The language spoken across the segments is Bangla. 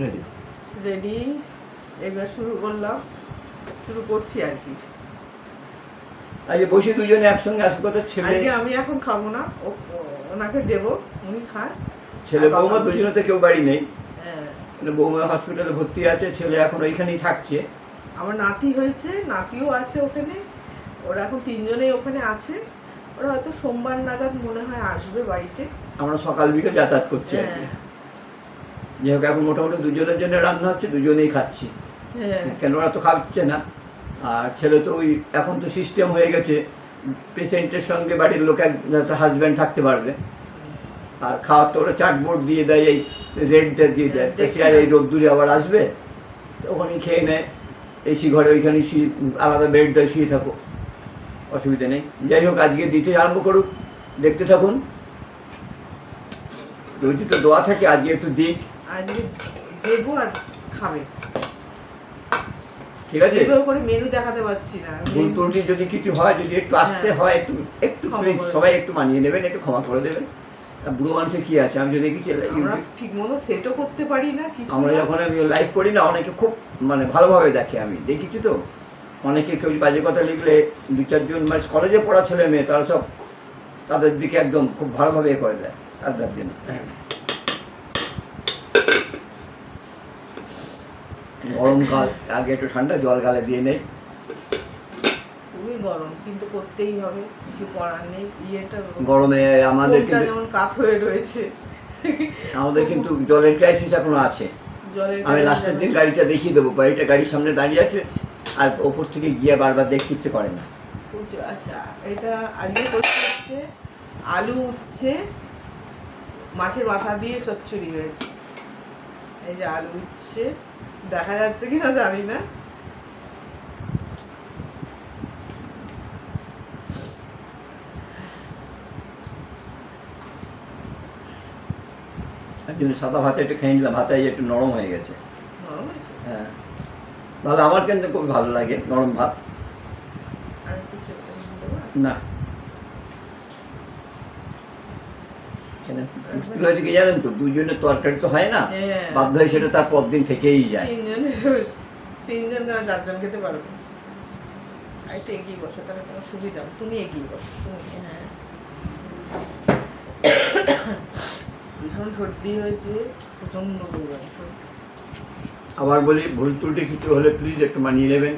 রেডি রেডি এবার শুরু করলাম। শুরু করছি আর কি। আজকে বসে দুজনে একসঙ্গে আসবে কথা ছেলে আজকে আমি এখন খাব না। ওনাকে দেবো উনি খান। ছেলে বৌমা দুজনে তো কেউ বাড়ি নেই। হ্যাঁ, মানে বৌমা হসপিটালে ভর্তি আছে ছেলে এখন ওইখানেই থাকছে। আমার নাতি হয়েছে নাতিও আছে ওখানে। ওরা এখন তিনজনেই ওখানে আছে। ওরা হয়তো সোমবার নাগাদ মনে হয় আসবে বাড়িতে। আমরা সকাল বিকেল যাতায়াত করছি আর কি। হোক এখন মোটামুটি দুজনের জন্য রান্না হচ্ছে দুজনেই খাচ্ছি। হ্যাঁ। কেন ওরা তো খাচ্ছে না? আর ছেলে তো ওই এখন তো সিস্টেম হয়ে গেছে পেশেন্টের সঙ্গে বাড়ির লোক এক হাজব্যান্ড থাকতে পারবে। আর খাওয়ার তো ওরা চার্টবোর্ড দিয়ে দেয় এই রেডটা দিয়ে দেয়। আর এই রোদ্দুরে আবার আসবে তো ওখানেই খেয়ে নেয়। এসি ঘরে ওইখানে শুয়ে আলাদা বেড দেয় শুয়ে থাকো। অসুবিধা নেই। যাই হোক আজকে দিতে আরম্ভ করুক। দেখতে থাকুন। রোজই তো দোয়া থাকে আজকে একটু দিক। আজকে দেবো আর খাবে। ঠিক আছে? এভাবে করে মেনু দেখাতে পারছি না। ভুল ত্রুটি যদি কিছু হয় যদি একটু আসতে হ্যাঁ। হয় একটু একটু প্লিজ সবাই একটু মানিয়ে নেবেন একটু ক্ষমা করে দেবেন। বুড়ো মানুষের কি আছে? আমি যদি আমরা ঠিক মতো সেটও করতে পারি না কিছু আমরা যখন আমি লাইভ করি না অনেকে খুব মানে ভালোভাবে দেখে আমি। দেখেছি তো? অনেকে কেউ বাজে কথা লিখলে দু চারজন মানে কলেজে পড়া ছেলে মেয়ে তারা সব তাদের দিকে একদম খুব ভালোভাবে এ করে দেয়। আর না গরমকাল আগে একটু ঠান্ডা জল গালে দিয়ে নেই। খুবই গরম কিন্তু করতেই হবে কিছু করার নেই। ইয়েটা গরমে আমাদের কিন্তু যেমন কাত হয়ে রয়েছে। আমাদের কিন্তু জলের ক্রাইসিস এখনও আছে। আমি লাস্টের দিন গাড়িটা দেখিয়ে দেবো গাড়িটা গাড়ির সামনে দাঁড়িয়ে আছে আর ওপর থেকে গিয়ে বারবার দেখতে ইচ্ছে করে না। আচ্ছা এটা আজকে করতে হচ্ছে আলু উচ্ছে মাছের মাথা দিয়ে চচ্চড়ি হয়েছে। এই যে আলু উচ্ছে দেখা যাচ্ছে কিনা জানি না। জন্য সাদা ভাতে একটু খেয়ে নিলাম ভাতে একটু নরম হয়ে গেছে। হ্যাঁ। ভালো আমার কিন্তু খুব ভালো লাগে নরম ভাত। না। মুশকিল হয়েছে কি জানেন তো? দুজনের তরকারি তো হয় না। হ্যাঁ। বাধ্য হয়ে সেটা তার পর দিন থেকেই যায়। তিনজন কেন চারজন খেতে পারবে আর একটু এগিয়ে বসো তাহলে তোমার সুবিধা তুমি এগিয়ে বসো তুমি হ্যাঁ। ভীষণ সর্দি হয়েছে প্রচণ্ড পরিমাণে সর্দি আবার বলি ভুল ত্রুটি কিছু হলে প্লিজ একটু মানিয়ে নেবেন।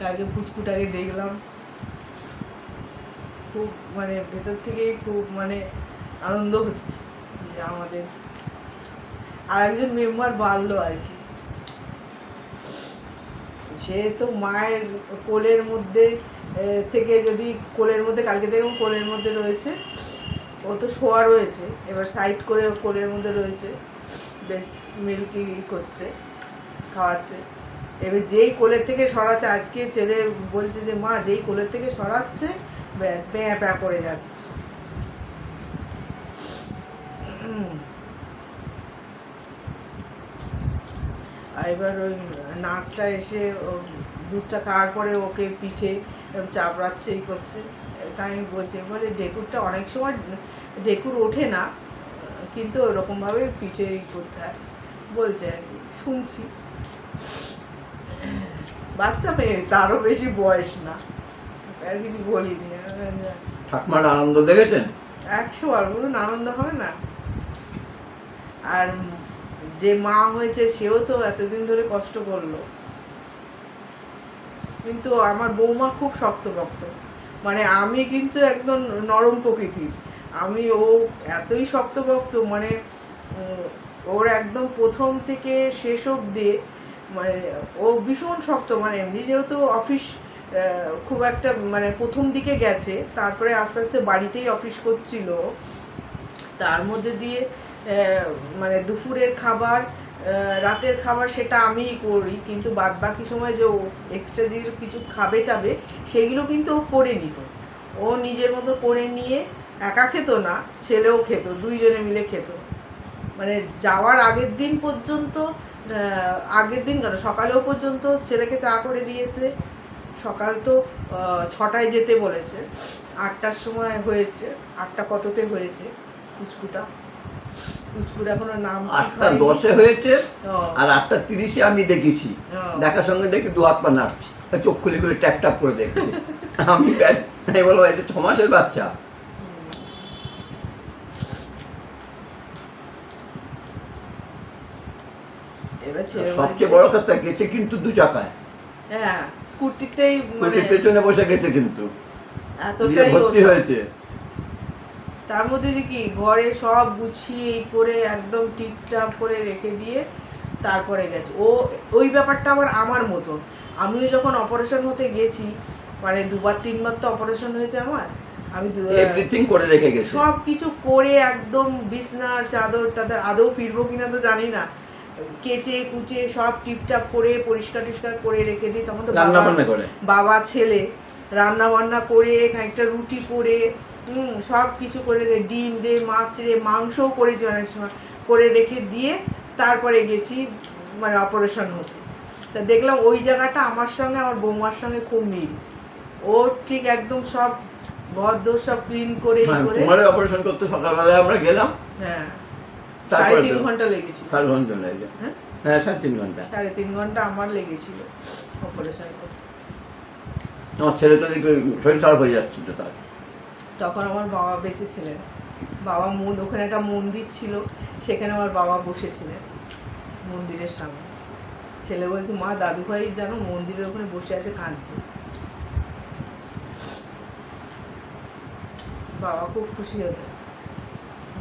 কালকে ফুচকুটাকে দেখলাম। খুব মানে ভেতর থেকে খুব মানে আনন্দ হচ্ছে যে আমাদের আর একজন মেম্বার বাড়লো আর কি। সে তো মায়ের কোলের মধ্যে থেকে যদি কোলের মধ্যে, কালকে দেখুন কোলের মধ্যে রয়েছে, ও তো শোয়া রয়েছে, এবার সাইড করে কোলের মধ্যে রয়েছে, বেশ মিল্কি করছে, খাওয়াচ্ছে। এবার যেই কোলের থেকে সরাচ্ছে, আজকে ছেলে বলছে যে, মা, যেই কোলের থেকে সরাচ্ছে ব্যাস প্যাঁ প্যাঁ করে যাচ্ছে। এবার ওই নার্সটা এসে দুধটা খাওয়ার পরে ওকে পিঠে চাপড়াচ্ছে এই করছে। তাই আমি বলছি বলে ডেকুরটা অনেক সময় ডেকুর ওঠে না, কিন্তু ওরকমভাবে পিঠে করতে হয়। বলছে আর কি, শুনছি। বাচ্চা মেয়ে, তারও বেশি বয়স না। আর কিছু বলিনি ঠাকুমার আনন্দ দেখেছেন? একশো বার বলুন আনন্দ হবে না? আর যে মা হয়েছে সেও তো এতদিন ধরে কষ্ট করল। কিন্তু আমার বৌমা খুব শক্তভক্ত। মানে আমি কিন্তু একদম নরম প্রকৃতির। আমি ও এতই শক্তভক্ত মানে ওর একদম প্রথম থেকে শেষ অবধি মানে ও ভীষণ শক্ত মানে এমনি যেহেতু অফিস খুব একটা মানে প্রথম দিকে গেছে, তারপরে আস্তে আস্তে বাড়িতেই অফিস করছিল। তার মধ্যে দিয়ে মানে দুপুরের খাবার রাতের খাবার সেটা আমিই করি, কিন্তু বাদ বাকি সময় যে ও এক্সট্রা যে কিছু খাবে টাবে সেইগুলো কিন্তু ও করে নিত। ও নিজের মতো করে নিয়ে একা খেত না, ছেলেও খেত, দুইজনে মিলে খেত। মানে যাওয়ার আগের দিন পর্যন্ত আগের দিন কেন, সকালেও পর্যন্ত ছেলেকে চা করে দিয়েছে সকাল তো ছটায় যেতে বলেছে। আটটার সময় হয়েছে। আটটা কততে হয়েছে? পুচকুটা। পুচকুর এখনও নাম আটটা দশে হয়েছে আর আটটা তিরিশে আমি দেখেছি। দেখার সঙ্গে দেখি দু হাত পা নাড়ছি। চোখ খুলে খুলে ট্যাপ ট্যাপ করে দেখছি। আমি আমি বলব এই ছ মাসের বাচ্চা। সবচেয়ে বড় কথা গেছে কিন্তু দু চাকায়। হ্যাঁ স্কুটিতেই মানে পেছনে বসে গেছে কিন্তু। এতটাই ভর্তি হয়েছে। তার মধ্যে দেখি ঘরে সব গুছিয়ে এই করে একদম টিপটাপ করে রেখে দিয়ে তারপরে গেছে। ও ওই ব্যাপারটা আবার আমার মতো। আমিও যখন অপারেশন হতে গেছি মানে দুবার তিনবার তো অপারেশন হয়েছে আমার। আমি এভরিথিং করে রেখে গেছে। সব কিছু করে একদম বিছনার চাদর টাদর আদৌ ফিরবো কিনা তো জানি না। কেচে কুচে সব টিপটাপ করে পরিষ্কার টরিষ্কার করে রেখে দিই। তখন তো রান্না বাবা- বান্না করে? বাবা ছেলে রান্না বান্না করে একটা রুটি করে হুম সব কিছু করে ডিম রে মাছ রে মাংসও করেছি অনেক সময় করে রেখে দিয়ে তারপরে গেছি মানে অপারেশন হতে। তা দেখলাম ওই জায়গাটা আমার সঙ্গে আমার বৌমার সঙ্গে খুব মিল। ও ঠিক একদম সব ভদ্র সব ক্লিন করে হ্যাঁ করে অপারেশন করতে সকালবেলায় আমরা গেলাম। হ্যাঁ। সাড়ে তিন ঘণ্টা লেগেছিল। সাড়ে ঘণ্টা লাগে। হ্যাঁ? হ্যাঁ সাড়ে তিন ঘণ্টা। সাড়ে তিন ঘণ্টা আমার লেগেছিল অপারেশন করতে। আমার ছেলে তো শরীর খারাপ হয়ে যাচ্ছিল তার। তখন আমার বাবা বেঁচে ছিলেন বাবা মন ওখানে একটা মন্দির ছিল সেখানে আমার বাবা বসেছিলেন মন্দিরের সামনে। ছেলে বলছে মা দাদু ভাই যেন মন্দিরের ওখানে বসে আছে কাঁদছে। বাবা খুব খুশি হতেন।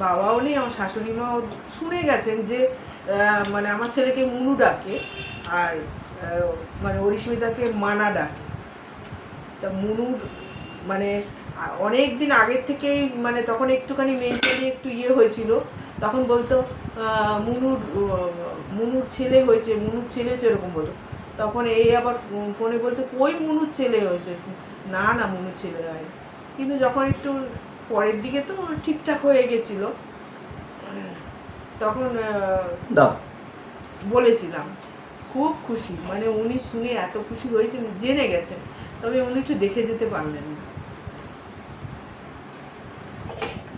বাবাও নেই, আমার শাশুড়ি মাও শুনে গেছেন যে মানে আমার ছেলেকে মুনু ডাকে আর মানে অরিস্মিতাকে মানা ডাকে। তা মুনুর মানে অনেক দিন আগের থেকেই মানে তখন একটুখানি মেন্টালি একটু ইয়ে হয়েছিল, তখন বলতো মুনুর মুনুর ছেলে হয়েছে, মুনুর ছেলে হয়েছে এরকম বলতো। তখন এই আবার ফোনে বলতো, কই মুনুর ছেলে হয়েছে? না না, মুনুর ছেলে হয় কিন্তু যখন একটু পরের দিকে তো ঠিকঠাক হয়ে গেছিল। তখন বলেছিলাম খুব খুশি মানে উনি শুনে এত খুশি হয়েছেন জেনে গেছেন তবে উনি একটু দেখে যেতে পারলেন না।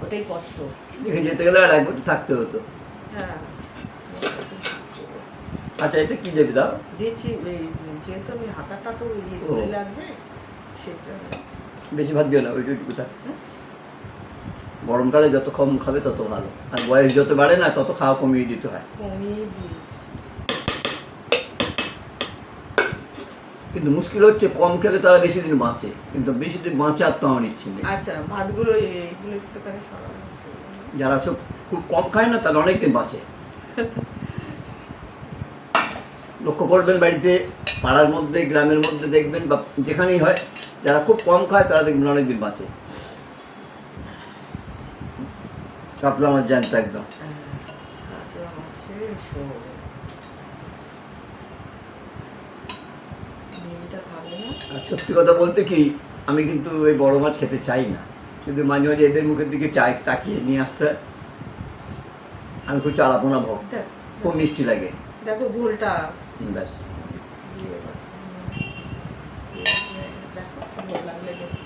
ওটাই কষ্ট। দেখে যেতে গেলে আর এক বছর থাকতে হতো। হ্যাঁ। আচ্ছা এটা কি দেবে দাও? দিয়েছি যেহেতু আমি হাতাটা তো ইয়ে চলে লাগবে সেই জন্য। বেশি ভাত দিও না ওই ওইটুকু থাক গরমকালে যত কম খাবে তত ভালো। আর বয়স যত বাড়ে না তত খাওয়া কমিয়ে দিতে হয়। কিন্তু মুশকিল হচ্ছে কম খেলে তারা বেশি দিন বাঁচে। কিন্তু বেশি দিন বাঁচে আর তো আমার ইচ্ছে নেই আচ্ছা ভাতগুলো যারা সব খুব কম খায় না তারা অনেক দিন বাঁচে। লক্ষ্য করবেন বাড়িতে পাড়ার মধ্যে গ্রামের মধ্যে দেখবেন বা যেখানেই হয় যারা খুব কম খায় তারা দেখবেন অনেক দিন বাঁচে। কাতলা আমার জ্যান্ত একদম। কাতলা মাছের ঝোল। সত্যি কথা বলতে কি আমি কিন্তু ওই বড় মাছ খেতে চাই না। কিন্তু মাঝে মাঝে এদের মুখের দিকে চাই তাকিয়ে নিয়ে আসতে হয়। আমি খুব চালাপোনা ভোগ খুব মিষ্টি লাগে। দেখো ঝোলটা। ব্যাস দিয়ে দাও। দেখো, ভালো লাগলে দেখো।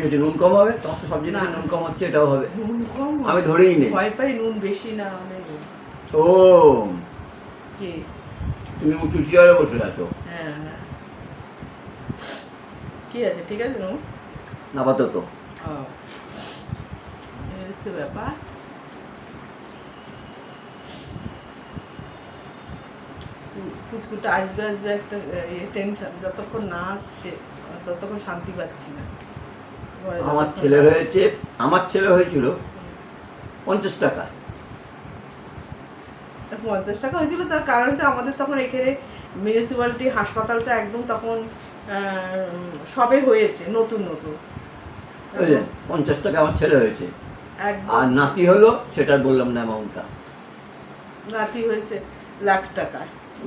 হয়েছে? নুন কম হবে? তোমার তো সব জিনিসে নুন কম হচ্ছে এটাও হবে। নুন কম আমি ধরেই নেই ভয় পাই নুন বেশি না হলে ও। কে? তুমি উঁচু চেয়ারে বসে আছো। হ্যাঁ হ্যাঁ। কি আছে? ঠিক আছে নুন? আপাতত। হচ্ছে ব্যাপার। কুচকুটা আসবে আসবে একটা টেনশন যতক্ষণ না আসছে ততক্ষণ শান্তি পাচ্ছি না। আমার ছেলে হয়েছে আমার ছেলে হয়েছিল পঞ্চাশ টাকা। পঞ্চাশ টাকা হয়েছিল তার কারণ হচ্ছে আমাদের তখন এখানে মিউনিসিপ্যালিটি হাসপাতালটা একদম তখন সবে হয়েছে নতুন নতুন। বুঝলেন পঞ্চাশ টাকা আমার ছেলে হয়েছে। একদম। আর নাতি হলো সেটা বললাম না অ্যামাউন্টটা নাতি হয়েছে লাখ টাকা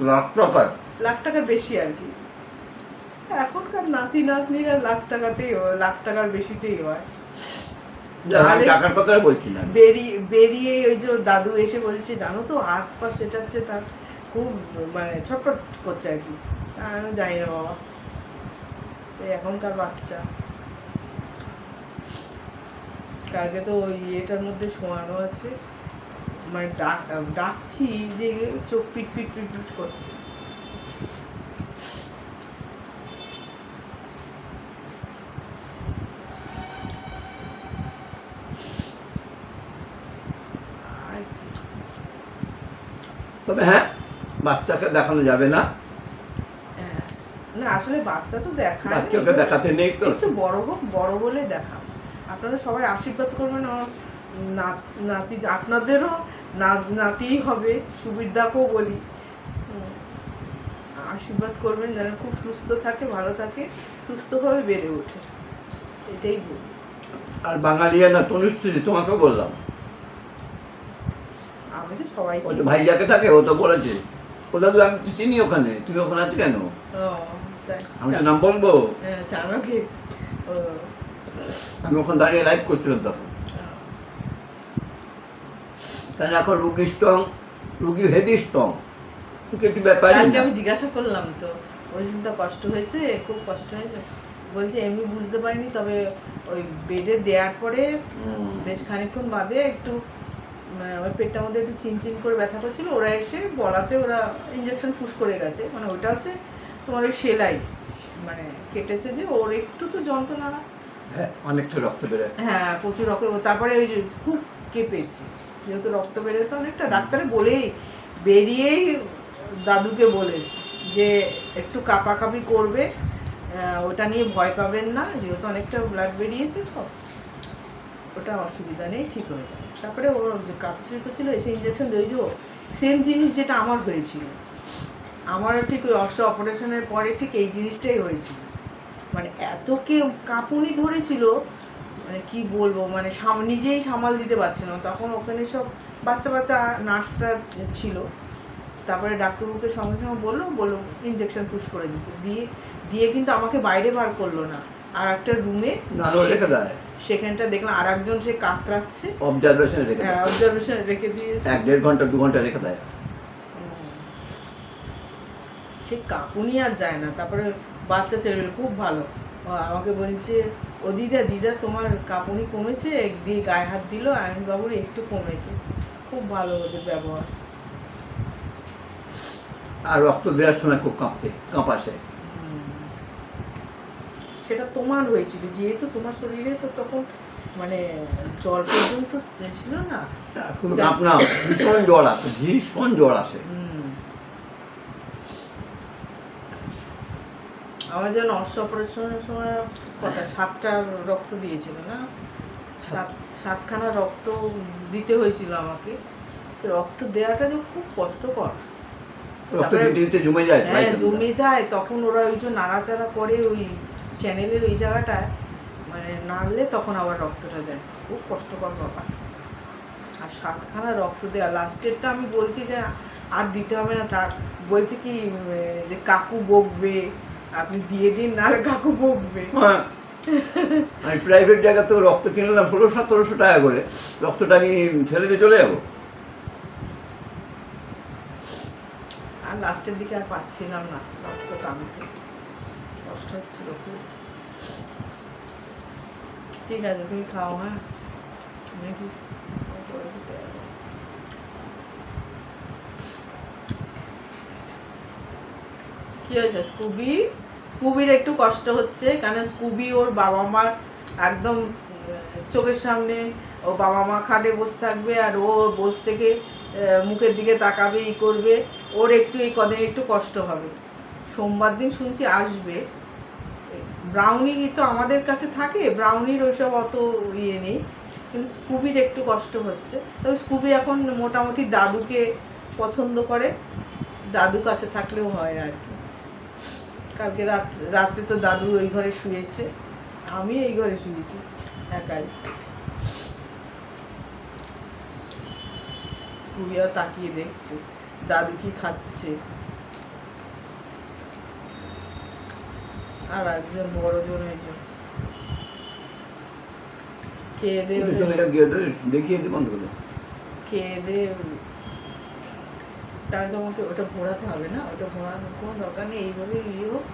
লাখ টাকা লাখ টাকার বেশি আর কি। এখনকার নাতি নাতনিরা লাখ টাকাতেই হয় লাখ টাকার বেশিতেই হয়। টাকার কথা বলছি না। বেরিয়ে বেরিয়ে ওই যে দাদু এসে বলছে জানো তো হাত পা চেটাচ্ছে তার খুব মানে করছে আর কি। আমি জানি না বাবা। তো এখনকার বাচ্চা। কালকে তো ওই ইয়েটার মধ্যে শোয়ানো আছে। মানে ডাক ডাকছি যে চোখ পিট পিট পিট পিট করছে আর তবে হ্যাঁ বাচ্চাকে দেখানো যাবে না। হ্যাঁ, না আসলে বাচ্চা তো দেখায় না, বাচ্চাকে দেখাতে নেই তো। একটু বড় হোক বড় বলে দেখা আপনারা সবাই আশীর্বাদ করবেন আমার নাতি আপনাদেরও নাতিই হবে সুবিরদাকেও বলি। আশীর্বাদ করবেন যেন খুব সুস্থ থাকে ভালো থাকে সুস্থভাবে বেড়ে ওঠে। এটাই বলি। আর বাঙালি না তনুশ্রী তোমাকে বললাম। আমি তো সবাই ও তো ভাইজাকে থাকে ও তো বলেছে। ও দাদু আমি তো চিনি ওখানে। তুমি ওখানে আছো কেন? আমি তো নাম বলব। হ্যাঁ আমি ওখানে দাঁড়িয়ে লাইভ করছিলাম তখন। কারণ এখন রুগী স্ট্রং রুগী হেভি স্ট্রং কিছু ব্যাপার আমি জিজ্ঞাসা করলাম তো। ওই দিনটা কষ্ট হয়েছে? খুব কষ্ট হয়েছে? বলছে এমনি বুঝতে পারিনি তবে ওই বেডে দেওয়ার পরে বেশ খানিকক্ষণ বাদে একটু উম, আমার পেটটার মধ্যে একটু চিনচিন করে ব্যথা করছিল ওরা এসে বলাতে ওরা ইঞ্জেকশন পুশ করে গেছে। মানে ওটা হচ্ছে তোমার ওই সেলাই মানে কেটেছে যে ওর একটু তো যন্ত্রণা। হ্যাঁ অনেকটা রক্ত বেরোয়। হ্যাঁ প্রচুর রক্ত তারপরে ওই যে খুব কেঁপেছি। যেহেতু রক্ত বেরোতো অনেকটা ডাক্তারে বলেই বেরিয়েই দাদুকে বলেছি যে একটু কাঁপাকাঁপি করবে ওটা নিয়ে ভয় পাবেন না যেহেতু অনেকটা ব্লাড বেরিয়েছে তো। ওটা অসুবিধা নেই, ঠিক হয়ে যাবে। তারপরে ওর যে কাপছিড়ি করছিল, এসে ইঞ্জেকশন দিয়ে যে সেম জিনিস যেটা আমার হয়েছিল। আমারও ঠিক ওই অশ্ব অপারেশনের পরে ঠিক এই জিনিসটাই হয়েছিল। মানে এত কে কাঁপুনি ধরেছিল মানে কি বলব মানে নিজেই সামাল দিতে পারছে না। তখন ওখানে সব বাচ্চা বাচ্চা নার্সরা ছিল। তারপরে ডাক্তারবাবুকে সঙ্গে সঙ্গে বলল বলল ইঞ্জেকশন পুশ করে দিতে। দিয়ে দিয়ে কিন্তু আমাকে বাইরে বার করল না। আর একটা রুমে দেয় সেখানটা দেখলাম আর একজন সে কাতরাচ্ছে। অবজারভেশন রেখে হ্যাঁ অবজারভেশন রেখে দিয়েছে। এক দেড় ঘণ্টা দু ঘণ্টা রেখে দেয়। সে কাঁপুনি আর যায় না। তারপরে বাচ্চা ছেলেমেয়ে খুব ভালো। আমাকে বলছে ও দিদা দিদা তোমার কাঁপুনি কমেছে? দিয়ে গায়ে হাত দিল আমি বাবুর একটু কমেছে। খুব ভালো ওদের ব্যবহার। আর রক্ত দেওয়ার সময় খুব কাঁপতে কাঁপাসে। সেটা তোমার হয়েছিল। যেহেতু তোমার শরীরে তো তখন মানে জল পর্যন্ত ছিল না। ভীষণ জল আসে ভীষণ জল আসে। আমার যেন অপারেশনের সময় কটা সাতটা রক্ত দিয়েছিল না? সাত সাতখানা রক্ত দিতে হয়েছিল আমাকে। রক্ত দেওয়াটা যে খুব কষ্টকর। রক্ত দিতে দিতে জমে যায় হ্যাঁ জমে যায় তখন ওরা ওই যে নাড়াচাড়া করে ওই চ্যানেলের ওই জায়গাটায় মানে নাড়লে তখন আবার রক্তটা দেয়। খুব কষ্টকর ব্যাপার। আর সাতখানা রক্ত দেওয়া লাস্টেরটা আমি বলছি যে আর দিতে হবে না তা বলছে কি যে কাকু বকবে আপনি দিয়ে দিন নাহলে কাকু বকবে। আমি প্রাইভেট জায়গা তো রক্ত কিনলাম ষোলো সতেরোশো টাকা করে। রক্তটা আমি ফেলে দিয়ে চলে যাব? আর লাস্টের দিকে আর পাচ্ছিলাম না রক্ত টানতে কষ্ট হচ্ছিল খুব। ঠিক আছে, তুমি খাও হ্যাঁ? আমি কি পরে যেতে হবে। কি হয়েছে, স্কুবি? স্কুবির একটু কষ্ট হচ্ছে, কেন স্কুবি ওর বাবা মার একদম চোখের সামনে, ও বাবা মা খাটে বসে থাকবে আর ও বসে থেকে মুখের দিকে তাকাবে, ই করবে। ওর একটু, এই কদিন একটু কষ্ট হবে। সোমবার দিন শুনছি আসবে। ব্রাউনি তো আমাদের কাছে থাকে ব্রাউনির ওইসব অত ইয়ে নেই, কিন্তু স্কুবির একটু কষ্ট হচ্ছে। তবে স্কুবি এখন মোটামুটি দাদুকে পছন্দ করে দাদু কাছে থাকলেও হয় আর কি। কালকে রাত, রাত্রে তো দাদু ওই ঘরে শুয়েছে আমি এই ঘরে শুয়েছি, একাই। স্কুবিও তাকিয়ে দেখছে, দাদু কি খাচ্ছে। আর একজন বড় জন হয়েছে। খেয়ে দেখিয়ে দিই বন্ধ করল খেয়ে তাহলে তোমাকে ওটা ঘোরাতে হবে না ওটা ঘোরানোর কোনো দরকার নেই এইভাবে ইয়ে হোক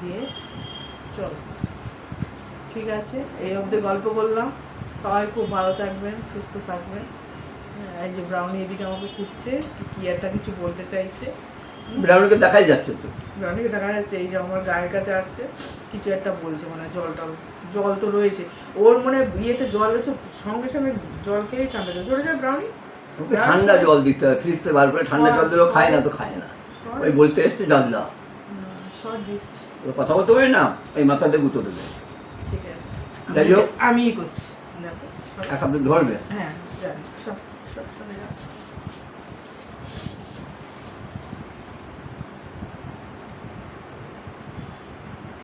দিয়ে চল। ঠিক আছে এই অবধি গল্প করলাম সবাই খুব ভালো থাকবেন সুস্থ থাকবেন। এই যে ব্রাউনি এদিকে আমাকে খুঁজছে কি একটা কিছু বলতে চাইছে। ব্রাউনিকে দেখাই যাচ্ছে তো। ব্রাউনিকে দেখা যাচ্ছে এই যে আমার গায়ের কাছে আসছে কিছু একটা বলছে মানে জল জল তো রয়েছে। ওর মানে ইয়েতে জল রয়েছে সঙ্গে সঙ্গে জল খেয়েই ঠান্ডা জল চলে যায় ব্রাউনি। ওকে ঠান্ডা জল দিতে হয় ফ্রিজ থেকে বার করে ঠান্ডা জল দিলেও খায় না তো খায় না। ওই বলতে এসছে জল দাও। কথা বলতে পারি না এই মাথাতে গুঁতো দেবে। ঠিক আছে। যাই হোক। আমিই করছি দেখো। এক হাতে ধরবে? হ্যাঁ সব